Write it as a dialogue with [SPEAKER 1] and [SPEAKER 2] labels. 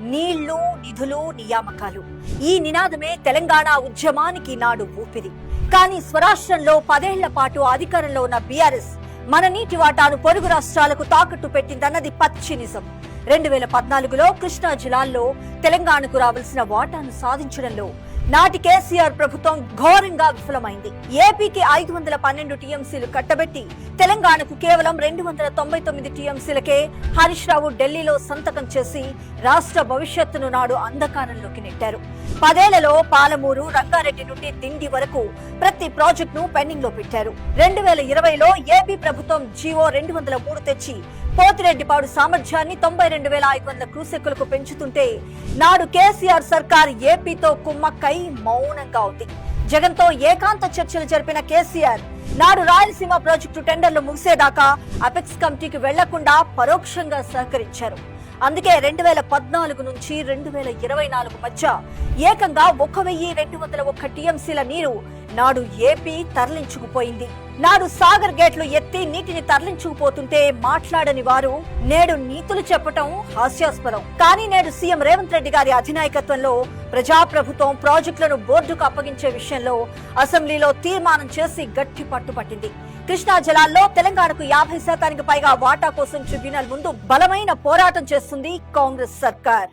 [SPEAKER 1] నీళ్ళు నిధులు నియామకాలు. ఈ నినాదమే తెలంగాణ ఉద్యమానికి నాడు ఊపిరి. కానీ స్వరాష్ట్రంలో పదేళ్ళ పాటు అధికారంలో ఉన్న బీఆర్ఎస్ మన నీటి వాటాను పొరుగు రాష్ట్రాలకు తాకట్టు పెట్టిందన్నది పచ్చి నిజం. రెండు వేల పద్నాలుగులో కృష్ణా జిల్లాల్లో తెలంగాణకు రావాల్సిన వాటాను సాధించడంలో నాటి కేసీఆర్ ప్రభుత్వం ఘోరంగా విఫలమైంది. ఏపీకి ఐదు వందల పన్నెండు టీఎంసీలు కట్టబెట్టి తెలంగాణకు కేవలం రెండు వందల తొంభై తొమ్మిది టీఎంసీలకే హరీష్ రావు ఢిల్లీలో సంతకం చేసి రాష్ట్ర భవిష్యత్తును నాడు అంధకారంలోకి నెట్టారు. పదేళ్ళలో పాలమూరు రంగారెడ్డి నుండి దిండి వరకు ప్రతి ప్రాజెక్టును పెండింగ్లో పెట్టారు. రెండు వేల ఇరవైలో ఏపీ ప్రభుత్వం జీవో రెండు వందల మూడు తెచ్చి పోతిరెడ్డిపాడు సామర్థ్యాన్ని తొంభై రెండు వేల ఐదు వందల క్రూసెక్కులకు పెంచుతుంటే నాడు కేసీఆర్ సర్కార్ ఏపీతో కుమ్మక్కై మౌనంగా ఉంది. జగన్తో ఏకాంత చర్చలు జరిపిన కేసీఆర్ నాడు రాయలసీమ ప్రాజెక్టు టెండర్లు ముగిసేదాకా అపెక్స్ కమిటీకి వెళ్ళకుండా పరోక్షంగా సహకరించారు. అందుకే రెండు వేల పద్నాలుగు నుంచి రెండు వేల ఇరవై నాలుగు మధ్య ఏకంగా ఒక వెయ్యి రెండు వందల ఒక్క టీఎంసీల నీరు నాడు ఏపీ తరలించుకుపోయింది. నాడు సాగర్ గేట్లు ఎత్తి నీటిని తరలించుకుపోతుంటే మాట్లాడని వారు నేడు నీతులు చెప్పటం హాస్యాస్పదం. కానీ నేడు సీఎం రేవంత్ రెడ్డి గారి అధినాయకత్వంలో ప్రజాప్రభుత్వం ప్రాజెక్టులను బోర్డుకు అప్పగించే విషయంలో అసెంబ్లీలో తీర్మానం చేసి గట్టి పట్టుపట్టింది. కృష్ణా జలాల్లో తెలంగాణకు యాభై శాతానికి పైగా వాటా కోసం ట్రిబ్యునల్ ముందు బలమైన పోరాటం చేస్తుంది కాంగ్రెస్ సర్కార్.